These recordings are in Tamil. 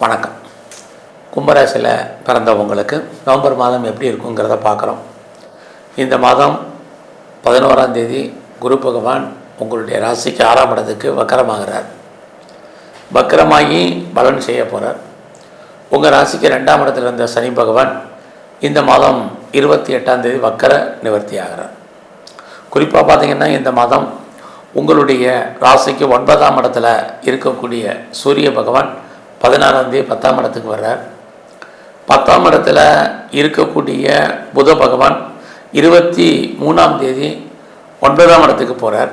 வணக்கம். கும்பராசியில் பிறந்தவங்களுக்கு நவம்பர் மாதம் எப்படி இருக்குங்கிறத பார்க்குறோம். இந்த மாதம் பதினோராம் தேதி குரு பகவான் உங்களுடைய ராசிக்கு ஆறாம் இடத்துக்கு வக்கரமாகிறார். வக்கரமாகி பலன் செய்ய போகிறார் உங்கள் ராசிக்கு ரெண்டாம் இடத்துல இருந்த சனி பகவான் இந்த மாதம் இருபத்தி எட்டாம் தேதி வக்கர நிவர்த்தி ஆகிறார் குறிப்பாக பார்த்திங்கன்னா இந்த மாதம் உங்களுடைய ராசிக்கு ஒன்பதாம் இடத்துல இருக்கக்கூடிய சூரிய பகவான் பதினாறாம் தேதி பத்தாம் இடத்துக்கு வர்றார். பத்தாம் இடத்துல இருக்கக்கூடிய புத பகவான் இருபத்தி மூணாம் தேதி ஒன்பதாம் இடத்துக்கு போகிறார்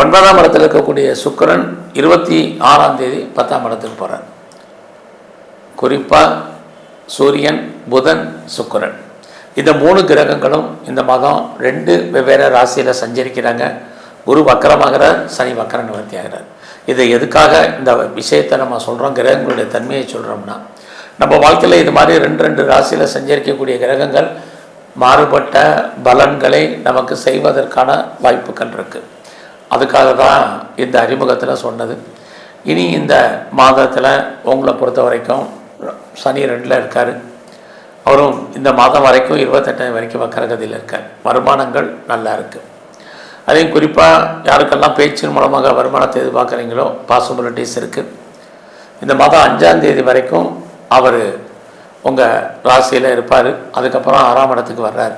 ஒன்பதாம் இடத்துல இருக்கக்கூடிய சுக்கிரன் இருபத்தி ஆறாம் தேதி பத்தாம் இடத்துக்கு போகிறார் குறிப்பாக சூரியன் புதன் சுக்கிரன். இந்த மூணு கிரகங்களும் இந்த மாதம் ரெண்டு வெவ்வேறு ராசியில் சஞ்சரிக்கிறாங்க. குரு வக்கரமாகிறார் சனி வக்கர நிவர்த்தி ஆகிறார் இதை எதுக்காக இந்த விஷயத்தை நம்ம சொல்கிறோம் கிரகங்களுடைய தன்மையை சொல்கிறோம்னா நம்ம வாழ்க்கையில் இது மாதிரி ரெண்டு ரெண்டு ராசியில் சஞ்சரிக்கக்கூடிய கிரகங்கள் மாறுபட்ட பலன்களை நமக்கு செய்வதற்கான வாய்ப்புகள் இருக்குது அதுக்காக தான் இந்த அறிமுகத்தில் சொன்னது. இனி இந்த மாதத்தில் உங்களை பொறுத்த வரைக்கும் சனி ரெண்டில் இருக்கார். அவரும் இந்த மாதம் வரைக்கும் இருபத்தெட்டாம் வரைக்கும் வக்கரகதியில் இருக்கார். வருமானங்கள் நல்லா இருக்குது அதையும் குறிப்பாக யாருக்கெல்லாம் பேச்சின் மூலமாக வருமானத்தை எதிர்பார்க்குறீங்களோ பாசிபிலிட்டிஸ் இருக்குது இந்த மாதம் அஞ்சாம் தேதி வரைக்கும் அவர் உங்கள் ராசியில் இருப்பார். அதுக்கப்புறம் ஆறாம் இடத்துக்கு வர்றார்.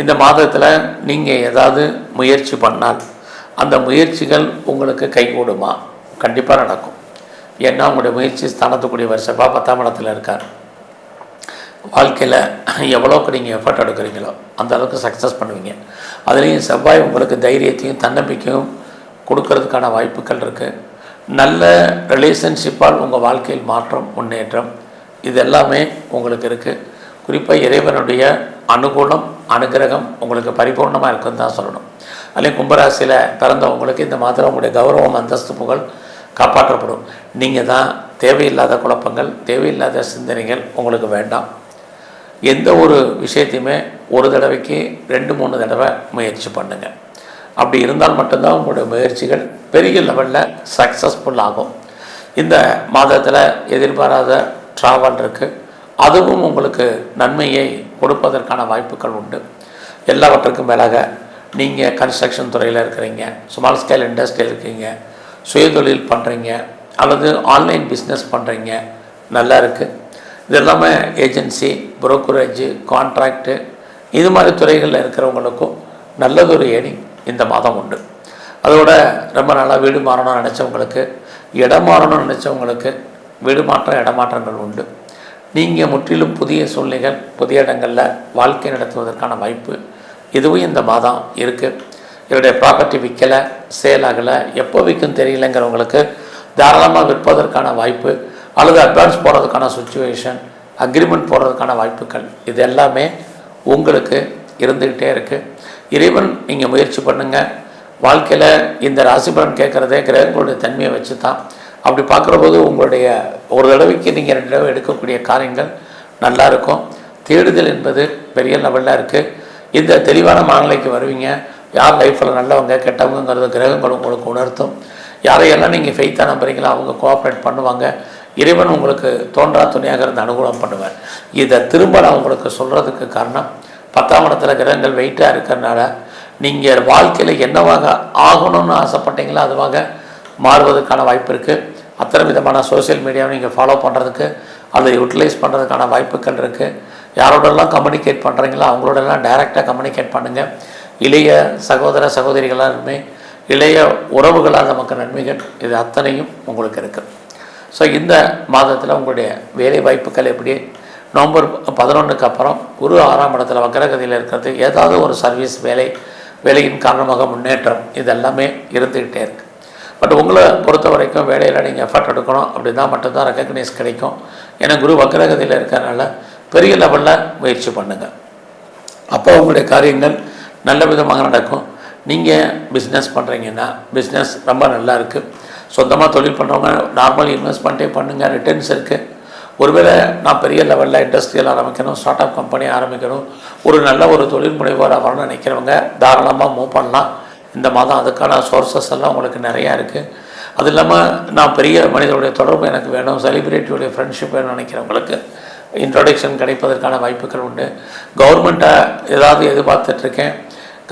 இந்த மாதத்தில் நீங்கள் ஏதாவது முயற்சி பண்ணால் அந்த முயற்சிகள் உங்களுக்கு கைகூடுமா? கண்டிப்பாக நடக்கும். ஏன்னா உங்களுடைய முயற்சி ஸ்தானத்துக்குரிய செவ்வாய் பத்தாம் இடத்துல இருக்கார். வாழ்க்கையில் எவ்வளோக்கு நீங்கள் எஃபர்ட் எடுக்கிறீங்களோ அந்த அளவுக்கு சக்ஸஸ் பண்ணுவீங்க. அதுலேயும் செவ்வாய் உங்களுக்கு தைரியத்தையும் தன்னம்பிக்கையும் கொடுக்கறதுக்கான வாய்ப்புகள் இருக்குது நல்ல ரிலேஷன்ஷிப்பால் உங்கள் வாழ்க்கையில் மாற்றம் முன்னேற்றம் இது எல்லாமே உங்களுக்கு இருக்குது குறிப்பாக இறைவனுடைய அனுகூலம் அனுகிரகம் உங்களுக்கு பரிபூர்ணமாக இருக்குன்னு தான் சொல்லணும். அதுலேயும் கும்பராசியில் பிறந்தவங்களுக்கு இந்த மாதம் உங்களுடைய கௌரவம் அந்தஸ்து புகழ் காப்பாற்றப்படும். நீங்கள் தான் தேவையில்லாத குழப்பங்கள் தேவையில்லாத சிந்தனைகள் உங்களுக்கு வேண்டாம். எந்த ஒரு விஷயத்தையுமே ஒரு தடவைக்கு ரெண்டு மூணு தடவை முயற்சி பண்ணுங்கள் அப்படி இருந்தால் மட்டும்தான் உங்களுடைய முயற்சிகள் பெரிய லெவலில் சக்ஸஸ்ஃபுல் ஆகும். இந்த மாதத்தில் எதிர்பாராத ட்ராவல் இருக்குது அதுவும் உங்களுக்கு நன்மையை கொடுப்பதற்கான வாய்ப்புகள் உண்டு. எல்லாவற்றுக்கும் மேலாக நீங்கள் கன்ஸ்ட்ரக்ஷன் துறையில் இருக்கிறீங்க ஸ்மால் ஸ்கேல் இண்டஸ்ட்ரியில் இருக்கீங்க சுயதொழில் பண்ணுறீங்க அல்லது ஆன்லைன் பிஸ்னஸ் பண்ணுறீங்க நல்லா இருக்குது இது எல்லாமே ஏஜென்சி புரோக்கரேஜு கான்ட்ராக்டு இது மாதிரி துறைகளில் இருக்கிறவங்களுக்கும் நல்லதொரு ஏர்னிங் இந்த மாதம் உண்டு. அதோட ரொம்ப நாளாக வீடு மாறணும்னு நினச்சவங்களுக்கு இடம் மாறணும்னு நினச்சவங்களுக்கு வீடு மாற்றம் இடமாற்றங்கள் உண்டு. நீங்கள் முற்றிலும் புதிய சூழ்நிலைகள் புதிய இடங்களில் வாழ்க்கை நடத்துவதற்கான வாய்ப்பு இதுவும் இந்த மாதம் இருக்குது என்னுடைய ப்ராப்பர்ட்டி விற்கலை சேல் ஆகலை எப்போ விற்கும் தெரியலங்கிறவங்களுக்கு தாராளமாக விற்பதற்கான வாய்ப்பு அல்லது அட்வான்ஸ் போடுறதுக்கான சுச்சுவேஷன் அக்ரிமெண்ட் போடுறதுக்கான வாய்ப்புகள் இது எல்லாமே உங்களுக்கு இருந்துக்கிட்டே இருக்குது இறைவன் நீங்கள் முயற்சி பண்ணுங்கள் வாழ்க்கையில் இந்த ராசி பலன் கேட்குறதே கிரகங்களுடைய தன்மையை வச்சு தான் அப்படி பார்க்குற போது உங்களுடைய ஒரு தடவைக்கு நீங்கள் ரெண்டு தடவை எடுக்கக்கூடிய காரியங்கள் நல்லா இருக்கும். தேடுதல் என்பது பெரிய லெவலில் இருக்குது இந்த தெளிவான மனநிலைக்கு வருவீங்க. யார் லைஃப்பில் நல்லவங்க கெட்டவங்கிறத கிரகங்கள் உங்களுக்கு உணர்த்தும். யாரையெல்லாம் நீங்கள் ஃபெய்த்தாக நம்புறீங்களோ அவங்க கோஆப்ரேட் பண்ணுவாங்க. இறைவன் உங்களுக்கு தோன்றா துணையாக இருந்து அனுகூலம் பண்ணுவார். இதை திரும்ப நான் உங்களுக்கு சொல்கிறதுக்கு காரணம் பத்தாம் இடத்துல கிரகங்கள் வெயிட்டாக இருக்கிறனால நீங்கள் வாழ்க்கையில் என்னவாக ஆகணும்னு ஆசைப்பட்டீங்களோ அதுவாக மாறுவதற்கான வாய்ப்பு இருக்குது அத்தனை விதமான சோஷியல் மீடியாவை நீங்கள் ஃபாலோ பண்ணுறதுக்கு அதை யூட்டிலைஸ் பண்ணுறதுக்கான வாய்ப்புகள் இருக்குது யாரோடலாம் கம்யூனிகேட் பண்ணுறீங்களோ அவங்களோடலாம் டைரெக்டாக கம்யூனிகேட் பண்ணுங்கள் இளைய சகோதர சகோதரிகளாலுமே இளைய உறவுகளால் நமக்கு நன்மைகள் இது அத்தனையும் உங்களுக்கு இருக்குது ஸோ இந்த மாதத்தில் உங்களுடைய வேலை வாய்ப்புகள் எப்படி? நவம்பர் பதினொன்றுக்கு அப்புறம் குரு ஆறாம் இடத்துல வக்கரகதியில் இருக்கிறது ஏதாவது ஒரு சர்வீஸ் வேலை வேலையின் காரணமாக முன்னேற்றம் இதெல்லாமே இருந்துக்கிட்டே இருக்குது பட் உங்களை பொறுத்த வரைக்கும் வேலையில் நீங்கள் எஃபர்ட் எடுக்கணும் அப்படி தான் மட்டும்தான் ரெக்கக்னைஸ் கிடைக்கும். ஏன்னா குரு வக்கரகதியில் இருக்கிறனால பெரிய லெவலில் முயற்சி பண்ணுங்கள் அப்போ உங்களுடைய காரியங்கள் நல்ல விதமாக நடக்கும். நீங்கள் பிஸ்னஸ் பண்ணுறீங்கன்னா பிஸ்னஸ் ரொம்ப நல்லா இருக்குது சொந்தமாக தொழில் பண்ணுறவங்க நார்மல் இன்வெஸ்ட்மெண்ட்டே பண்ணுங்கள் ரிட்டர்ன்ஸ் இருக்குது ஒருவேளை நான் பெரிய லெவலில் இண்டஸ்ட்ரியல் ஆரம்பிக்கணும் ஸ்டார்ட் அப் கம்பெனி ஆரம்பிக்கணும் ஒரு நல்ல ஒரு தொழில் முனைவோராக வரணும்னு நினைக்கிறவங்க தாராளமாக மூவ் பண்ணலாம். இந்த மாதம் அதுக்கான சோர்சஸ் எல்லாம் உங்களுக்கு நிறையா இருக்குது அது இல்லாமல் நான் பெரிய மனிதனுடைய தொடர்பு எனக்கு வேணும் செலிபிரிட்டியுடைய ஃப்ரெண்ட்ஷிப் வேணும்னு நினைக்கிறவங்களுக்கு இன்ட்ரொடக்ஷன் கிடைப்பதற்கான வாய்ப்புகள் உண்டு. கவர்மெண்ட்டை ஏதாவது எதிர்பார்த்துட்ருக்கேன்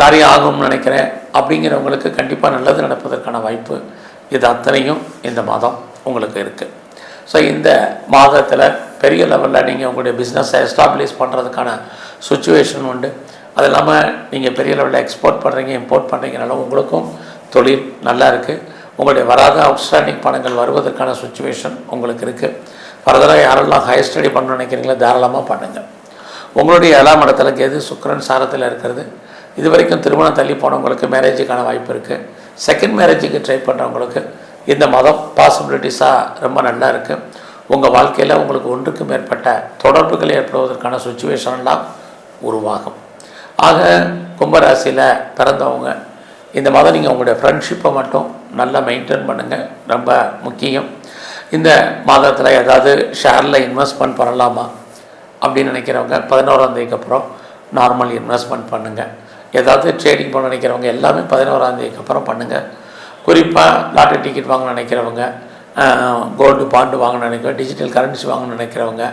காரியம் ஆகும்னு நினைக்கிறேன் அப்படிங்கிறவங்களுக்கு கண்டிப்பாக நல்லது நடப்பதற்கான வாய்ப்பு. இது அத்தனையும் இந்த மாதம் உங்களுக்கு இருக்குது ஸோ இந்த மாதத்தில் பெரிய லெவலில் நீங்கள் உங்களுடைய பிஸ்னஸை எஸ்டாப்ளிஷ் பண்ணுறதுக்கான சுச்சுவேஷன் உண்டு. அது இல்லாமல் நீங்கள் பெரிய லெவலில் எக்ஸ்போர்ட் பண்ணுறீங்க இம்போர்ட் பண்ணுறீங்கனால உங்களுக்கும் தொழில் நல்லா இருக்குது உங்களுடைய வராத அவுட்ஸ்டாண்டிங் பணங்கள் வருவதற்கான சுச்சுவேஷன் உங்களுக்கு இருக்குது ஃபர்தராக யாரெல்லாம் ஹையர் ஸ்டடி பண்ணணும்னு நினைக்கிறீங்களோ தாராளமாக பண்ணுங்கள் உங்களுடைய ஏழாம் இடத்துல கேது சுக்கரன் சாரத்தில் இருக்கிறது. இது வரைக்கும் திருமணம் தள்ளி போனவங்களுக்கு மேரேஜுக்கான வாய்ப்பு இருக்குது செகண்ட் மேரேஜுக்கு ட்ரை பண்ணுறவங்களுக்கு இந்த மதம் பாசிபிலிட்டிஸாக ரொம்ப நல்லா இருக்குது உங்கள் வாழ்க்கையில் உங்களுக்கு ஒன்றுக்கு மேற்பட்ட தொடர்புகள் ஏற்படுவதற்கான சுச்சுவேஷன்லாம் உருவாகும். ஆக கும்பராசியில் பிறந்தவங்க இந்த மாதம் நீங்கள் உங்களுடைய ஃப்ரெண்ட்ஷிப்பை மட்டும் நல்லா மெயின்டைன் பண்ணுங்கள் ரொம்ப முக்கியம். இந்த மாதத்தில் ஏதாவது ஷேரில் இன்வெஸ்ட்மெண்ட் பண்ணலாமா? அப்படின்னு நினைக்கிறவங்க பதினோராந்தேதிக்கு அப்புறம் நார்மல் இன்வெஸ்ட்மெண்ட் பண்ணுங்கள் ஏதாவது ட்ரேடிங் பண்ண நினைக்கிறவங்க எல்லாமே பதினோராந்தேதிக்கு அப்புறம் பண்ணுங்கள் குறிப்பாக லாட்டரி டிக்கெட் வாங்க நினைக்கிறவங்க கோல்டு பாண்டு வாங்க நினைக்கிறவங்க டிஜிட்டல் கரன்சி வாங்க நினைக்கிறவங்க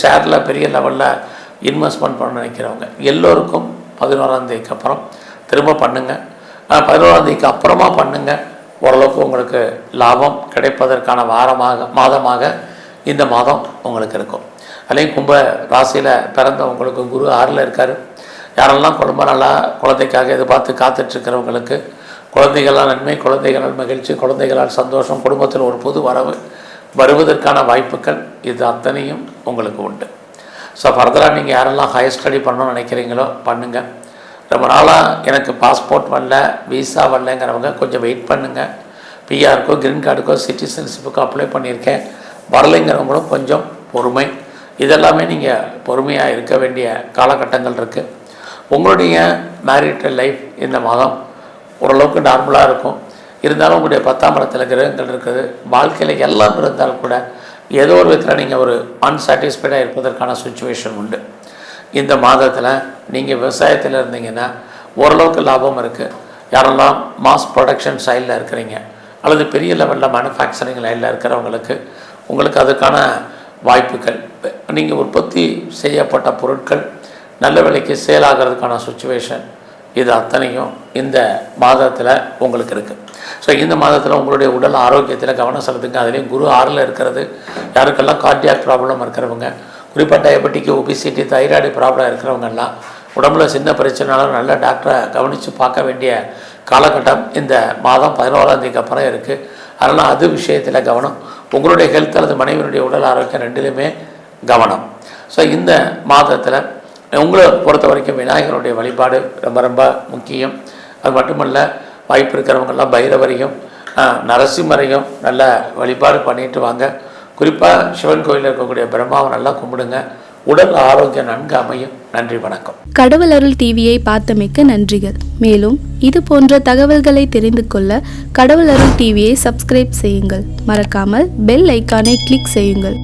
ஷேரில் பெரிய லெவலில் இன்வெஸ்ட்மெண்ட் பண்ண நினைக்கிறவங்க எல்லோருக்கும் பதினோராந்தேதிக்கு அப்புறம் திரும்ப பண்ணுங்கள் பதினோராந்தேதிக்கு அப்புறமா பண்ணுங்கள் ஓரளவுக்கு உங்களுக்கு லாபம் கிடைப்பதற்கான வாரமாக மாதமாக இந்த மாதம் உங்களுக்கு இருக்கும். அதுலேயும் கும்ப ராசியில் பிறந்த உங்களுக்கு குரு ஆறில் இருக்கார். யாரெல்லாம் குடும்ப நல்லா குழந்தைக்காக எதிர்பார்த்து காத்துட்ருக்கிறவங்களுக்கு குழந்தைகளால் நன்மை குழந்தைகளால் மகிழ்ச்சி குழந்தைகளால் சந்தோஷம் குடும்பத்தில் ஒரு புது வரவு வருவதற்கான வாய்ப்புகள் இது அத்தனையும் உங்களுக்கு உண்டு. ஸோ ஃபர்தராக நீங்கள் யாரெல்லாம் ஹையர் ஸ்டடி பண்ணணும்னு நினைக்கிறீங்களோ பண்ணுங்கள் ரொம்ப நாளாக எனக்கு பாஸ்போர்ட் வரல விசா வரலங்கிறவங்க கொஞ்சம் வெயிட் பண்ணுங்கள் பிஆருக்கோ கிரீன் கார்டுக்கோ சிட்டிசன்ஷிப்புக்கோ அப்ளை பண்ணியிருக்கேன். வரலைங்கிறவங்களும் கொஞ்சம் பொறுமை. இதெல்லாமே நீங்கள் பொறுமையாக இருக்க வேண்டிய காலகட்டங்கள் இருக்குது உங்களுடைய மேரிட்டல் லைஃப் இந்த மாதம் ஓரளவுக்கு நார்மலாக இருக்கும். இருந்தாலும் உங்களுடைய பத்தாம் இடத்துல கிரகங்கள் இருக்குது. வாழ்க்கையில் எல்லாம் இருந்தாலும் கூட ஏதோ ஒரு விதத்தில் நீங்கள் ஒரு அன்சாட்டிஸ்ஃபைடாக இருப்பதற்கான சுச்சுவேஷன் உண்டு. இந்த மாதத்தில் நீங்கள் விவசாயத்தில் இருந்தீங்கன்னா ஓரளவுக்கு லாபம் இருக்குது யாரெல்லாம் மாஸ் ப்ரொடக்ஷன் சைடில் இருக்கிறீங்க அல்லது பெரிய லெவலில் மேனுஃபேக்சரிங் லைனில் இருக்கிறவங்களுக்கு உங்களுக்கு அதுக்கான வாய்ப்புகள். நீங்கள் உற்பத்தி செய்யப்பட்ட பொருட்கள் நல்ல விலைக்கு சேல் ஆகிறதுக்கான சுச்சுவேஷன் இது அத்தனையும் இந்த மாதத்தில் உங்களுக்கு இருக்குது ஸோ இந்த மாதத்தில் உங்களுடைய உடல் ஆரோக்கியத்தில் கவனம் செலுத்துங்க. அதுலேயும் குரு ஆறில் இருக்கிறது. யாருக்கெல்லாம் கார்டியாக் ப்ராப்ளம் இருக்கிறவங்க குறிப்பாக டயபெட்டிக்கு ஒபிசிட்டி தைராய்டு ப்ராப்ளம் இருக்கிறவங்கெல்லாம் உடம்புல சின்ன பிரச்சனைனாலும் நல்ல டாக்டரை கவனித்து பார்க்க வேண்டிய காலகட்டம் இந்த மாதம் பதினோராம் தேதிக்கு அப்புறம் இருக்குது அதனால் அது விஷயத்தில் கவனம். உங்களுடைய ஹெல்த் அல்லது மனைவியினுடைய உடல் ஆரோக்கியம் ரெண்டிலுமே கவனம். ஸோ இந்த மாதத்தில் உங்களை பொறுத்த வரைக்கும் விநாயகருடைய வழிபாடு ரொம்ப ரொம்ப முக்கியம். அது மட்டுமல்ல வாய்ப்பு இருக்கிறவங்கெல்லாம் பைரவரையும் நரசிம்மரையும் நல்ல வழிபாடு பண்ணிட்டு வாங்க. குறிப்பாக சிவன் கோயிலில் இருக்கக்கூடிய பிரம்மாவை நல்லா கும்பிடுங்க. உடல் ஆரோக்கியம் நன்கு அமையும். நன்றி வணக்கம். கடவுள் அருள் டிவியை பார்த்தமைக்க நன்றிகள். மேலும் இது போன்ற தகவல்களை தெரிந்து கொள்ள கடவுள் அருள் டிவியை சப்ஸ்கிரைப் செய்யுங்கள். மறக்காமல் பெல் ஐக்கானை கிளிக் செய்யுங்கள்.